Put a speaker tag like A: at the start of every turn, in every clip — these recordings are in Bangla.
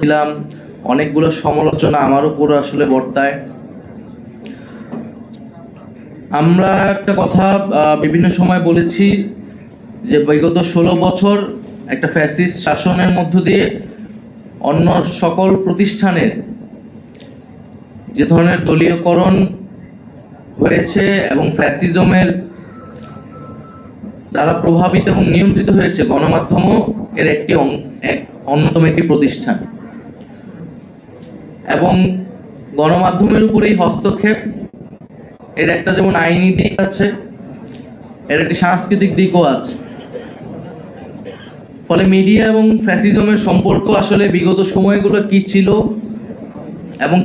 A: ছিলাম, অনেকগুলো সমালোচনা আমার উপর আসলে বর্তায়। আমরা একটা কথা বিভিন্ন সময় বলেছি যে বিগত ষোলো বছর একটা ফ্যাসিস্ট শাসনের মধ্য দিয়ে অন্য সকল প্রতিষ্ঠানের যে ধরনের দলীয়করণ হয়েছে এবং ফ্যাসিজমের দ্বারা প্রভাবিত এবং নিয়ন্ত্রিত হয়েছে গণমাধ্যমও এর একটি এক অন্যতম একটি প্রতিষ্ঠান। এবং গণমাধ্যমের উপরেই হস্তক্ষেপ। এর একটা যেমন আইনি দিক আছে, এর একটি সাংস্কৃতিক দিকও আছে। ফলে মিডিয়া এবং ফ্যাসিজমের সম্পর্ক আসলে বিগত সময়গুলো কি ছিল এবং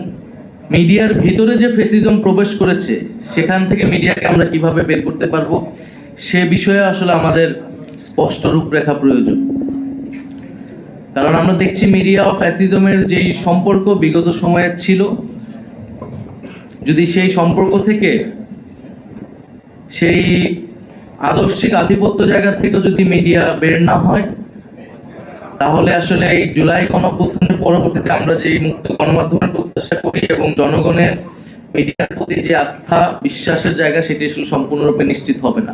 A: মিডিয়ার ভিতরে যে ফ্যাসিজম প্রবেশ করেছে, সেখান থেকে মিডিয়াকে আমরা কীভাবে বের করতে পারব, সে বিষয়ে আসলে আমাদের স্পষ্ট রূপরেখা প্রয়োজন। কারণ আমরা দেখছি মিডিয়া ও ফ্যাসিজমের যেই সম্পর্ক বিগত সময়ে ছিল, যদি সেই সম্পর্ক থেকে সেই আদর্শিক আধিপত্য জায়গা থেকে যদি মিডিয়া বের না হয়, তাহলে আসলে এই জুলাই গণঅভ্যুত্থানের পরবর্তীতে আমরা যে মুক্ত গণমাধ্যমের প্রত্যাশা করি এবং জনগণের মিডিয়ার প্রতি যে আস্থা, বিশ্বাসের জায়গা, সেটি সম্পূর্ণরূপে নিশ্চিত হবে না।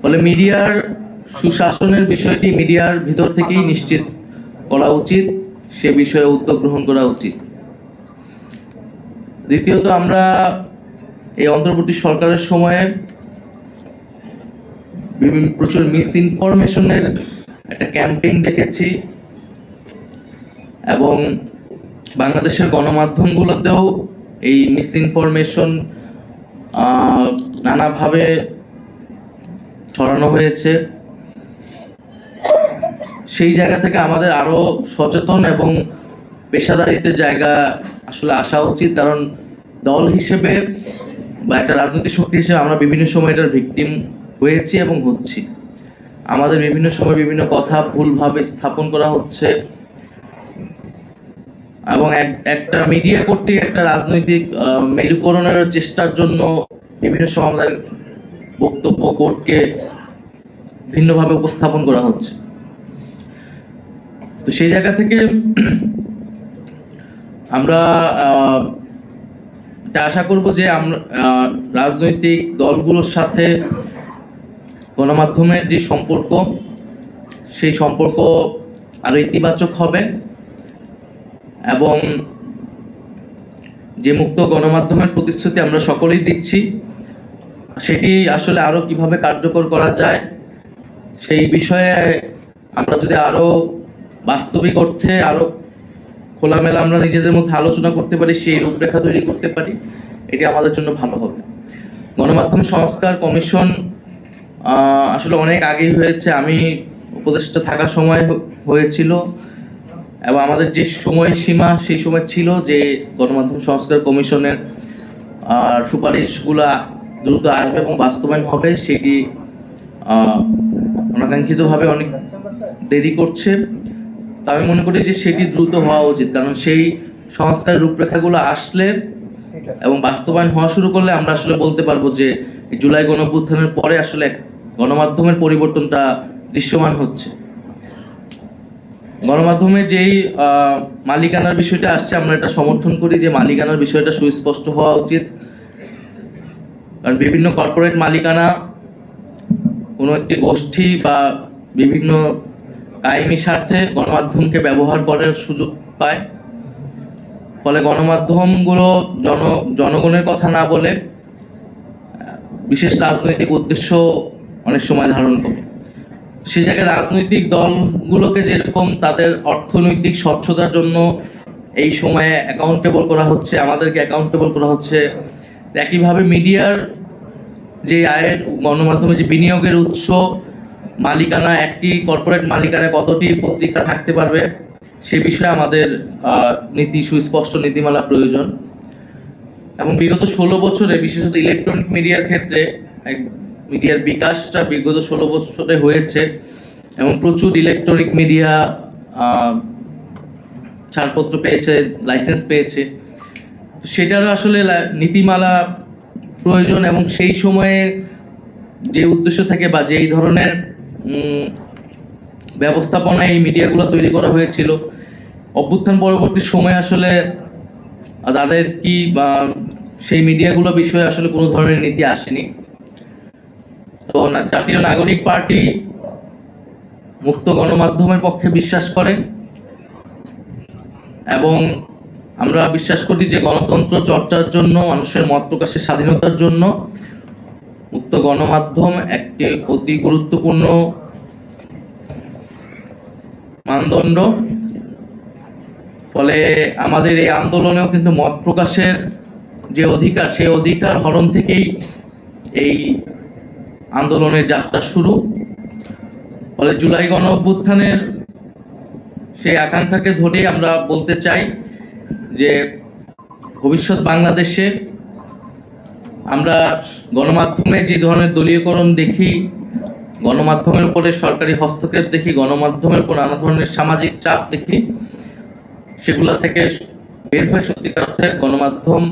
A: ফলে মিডিয়ার সুশাসনের বিষয়টি মিডিয়ার ভিতর থেকেই নিশ্চিত করা উচিত, সে বিষয়ে উদ্যোগ গ্রহণ করা উচিত। দ্বিতীয়ত, আমরা এই অন্তর্বর্তী সরকারের সময়ে বিভিন্ন প্রচুর মিস ইনফরমেশনের একটা ক্যাম্পেইন দেখেছি এবং বাংলাদেশের গণমাধ্যমগুলোতেও এই মিস ইনফরমেশন নানাভাবে ছড়ানো হয়েছে। সেই জায়গা থেকে আমাদের আরও সচেতন এবং পেশাদারিত্বের জায়গা আসলে আসা উচিত। কারণ দল হিসেবে বা একটা রাজনৈতিক শক্তি হিসেবে আমরা বিভিন্ন সময় এটার ভিকটিম হয়েছি এবং হচ্ছি। আমাদের বিভিন্ন সময় বিভিন্ন কথা ভুলভাবে স্থাপন করা হচ্ছে। এবং এক- একটা মিডিয়া কর্তৃক একটা রাজনৈতিক মেরুকরণের চেষ্টার জন্য বিভিন্ন সময় আমাদের বক্তব্য কোর্টকে ভিন্নভাবে উপস্থাপন করা হচ্ছে। তো সেই জায়গা থেকে আমরা এটা আশা করব যে আমরা রাজনৈতিক দলগুলোর সাথে গণমাধ্যমের যে সম্পর্ক, সেই সম্পর্ক আরও ইতিবাচক হবে এবং যে মুক্ত গণমাধ্যমের প্রতিশ্রুতি আমরা সকলেই দিচ্ছি, সেটি আসলে আরও কীভাবে কার্যকর করা যায়, সেই বিষয়ে আমরা যদি আরও বাস্তবিক অর্থে আরও খোলামেলা আমরা নিজেদের মধ্যে আলোচনা করতে পারি, সেই রূপরেখা তৈরি করতে পারি, এটি আমাদের জন্য ভালো হবে। গণমাধ্যম সংস্কার কমিশন আসলে অনেক আগেই হয়েছে। আমি উপদেষ্টা থাকার সময় হয়েছিল এবং আমাদের যে সময়সীমা সেই সময় ছিল যে গণমাধ্যম সংস্কার কমিশনের সুপারিশগুলা দ্রুত আসবে এবং বাস্তবায়ন হবে, সেটি অনাকাঙ্ক্ষিতভাবে অনেক দেরি করছে। আমি মনে করি যে সেটি দ্রুত হওয়া উচিত কারণ সেই সংস্কার রূপরেখাগুলো আসলে এবং বাস্তবায়ন হওয়া শুরু করলে আমরা আসলে বলতে পারব যে জুলাই গণঅভ্যুত্থানের পরে আসলে গণমাধ্যমের পরিবর্তনটা দৃশ্যমান হচ্ছে। গণমাধ্যমে যেই মালিকানার বিষয়টা আসছে আমরা এটা সমর্থন করি যে মালিকানার বিষয়টা সুস্পষ্ট হওয়া উচিত। কারণ বিভিন্ন কর্পোরেট মালিকানা কোনো একটি গোষ্ঠী বা বিভিন্ন কায়েমি স্বার্থে গণমাধ্যমকে ব্যবহার করার সুযোগ পায়। ফলে গণমাধ্যমগুলো জন, জনগণের কথা না বলে বিশেষ রাজনৈতিক উদ্দেশ্য অনেক সময় ধারণ করে। সে জায়গায় রাজনৈতিক দলগুলোকে যেরকম তাদের অর্থনৈতিক স্বচ্ছতার জন্য এই সময়ে অ্যাকাউন্টেবল করা হচ্ছে, আমাদেরকে অ্যাকাউন্টেবল করা হচ্ছে, একইভাবে মিডিয়ার যে আয়ের গণমাধ্যমে যে বিনিয়োগের উৎস মালিকানা, একটি কর্পোরেট মালিকানায় কতটি পত্রিকা থাকতে পারবে? সে বিষয়ে আমাদের নীতি, সুস্পষ্ট নীতিমালা প্রয়োজন। এবং বিগত ষোলো বছরে, বিশেষত ইলেকট্রনিক মিডিয়ার ক্ষেত্রে মিডিয়ার বিকাশটা বিগত ষোলো বছরে হয়েছে এবং প্রচুর ইলেকট্রনিক মিডিয়া ছাড়পত্র পেয়েছে লাইসেন্স পেয়েছে। সেটারও আসলে নীতিমালা প্রয়োজন এবং সেই সময়ে যে উদ্দেশ্য থাকে বা যেই ধরনের উম, ব্যবস্থাপনা এই মিডিয়াগুলো তৈরি করা হয়েছিল। অভ্যুত্থান পরবর্তী সময়ে আসলে তাদের কি বা সেই মিডিয়াগুলো বিষয়ে আসলে কোনো ধরনের নীতি আসেনি। তো জাতীয় নাগরিক পার্টি মুক্ত গণমাধ্যমের পক্ষে বিশ্বাস করে এবং আমরা বিশ্বাস করি যে গণতন্ত্র চর্চার জন্য মানুষের মত প্রকাশের স্বাধীনতার জন্য মুক্ত গণমাধ্যম একটি অতি গুরুত্বপূর্ণ মানদণ্ড। ফলে আমাদের এই আন্দোলনেও কিন্তু মত প্রকাশের যে অধিকার, সেই অধিকার হরণ থেকেই এই আন্দোলনের যাত্রা শুরু। ফলে জুলাই গণ অভ্যুত্থানের সেই আকাঙ্ক্ষাকে ধরে আমরা বলতে চাই যে ভবিষ্যৎ বাংলাদেশে আমরা গণমাধ্যমে যে ধরনের দলীয়করণ দেখি, গণমাধ্যমের উপরে সরকারি হস্তক্ষেপ দেখি, গণমাধ্যমের উপর নানা ধরনের সামাজিক চাপ দেখি, সেগুলো থেকে বের হয়ে সত্যিকার অর্থে গণমাধ্যম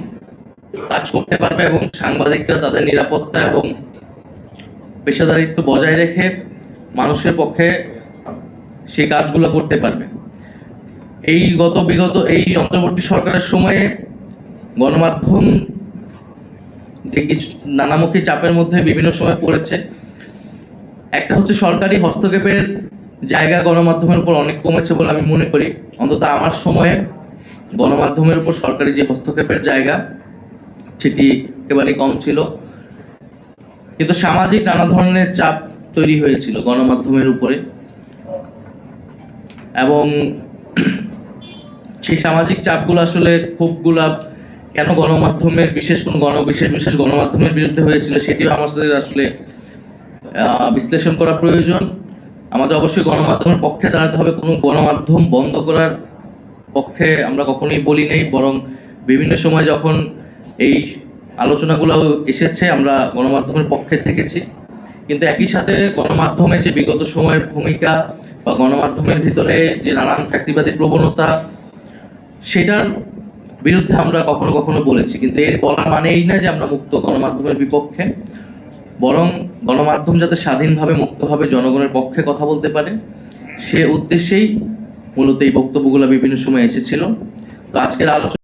A: কাজ করতে পারবে এবং সাংবাদিকরা তাদের নিরাপত্তা এবং পেশাদারিত্ব বজায় রেখে মানুষের পক্ষে সেই কাজগুলো করতে পারবে। এই গত বিগত এই অন্তর্বর্তী সরকারের সময়ে গণমাধ্যম নানামুখী চাপের মধ্যে বিভিন্ন সময় পড়েছে। একটা হচ্ছে সরকারি হস্তক্ষেপের জায়গা গণমাধ্যমের উপর অনেক কমেছে বলে আমি মনে করি। অন্তত আমার সময়ে গণমাধ্যমের উপর সরকারি যে হস্তক্ষেপের জায়গা, সেটি একেবারেই কম ছিল। কিন্তু সামাজিক নানা ধরনের চাপ তৈরি হয়েছিল গণমাধ্যমের উপরে। এবং সেই সামাজিক চাপগুলো আসলে ক্ষোভগুলা কেন গণমাধ্যমের বিশেষ কোন গণ, বিশেষ বিশেষ গণমাধ্যমের বিরুদ্ধে হয়েছিল সেটিও আমাদের আসলে বিশ্লেষণ করা প্রয়োজন। আমাদের অবশ্যই গণমাধ্যমের পক্ষে দাঁড়াতে হবে। কোনো গণমাধ্যম বন্ধ করার পক্ষে আমরা কখনোই বলি নেই, বরং বিভিন্ন সময় যখন এই আলোচনাগুলো এসেছে, আমরা গণমাধ্যমের পক্ষে থেকেছি। কিন্তু একই সাথে গণমাধ্যমে যে বিগত সময়ের ভূমিকা বা গণমাধ্যমের ভিতরে যে নানান ফ্যাক্সিবাদী প্রবণতা, সেটার বিরুদ্ধে আমরা কখনো কখনো বলেছি, কিন্তু এর বলা মানে এই না যে আমরা মুক্ত গণমাধ্যমের বিপক্ষে। বরং গণমাধ্যম যাতে স্বাধীনভাবে মুক্তভাবে জনগণের পক্ষে কথা বলতে পারে। সে উদ্দেশ্যেই মূলত এই বক্তব্যগুলো বিভিন্ন সময় এসেছিল। তো আজকের আলোচনা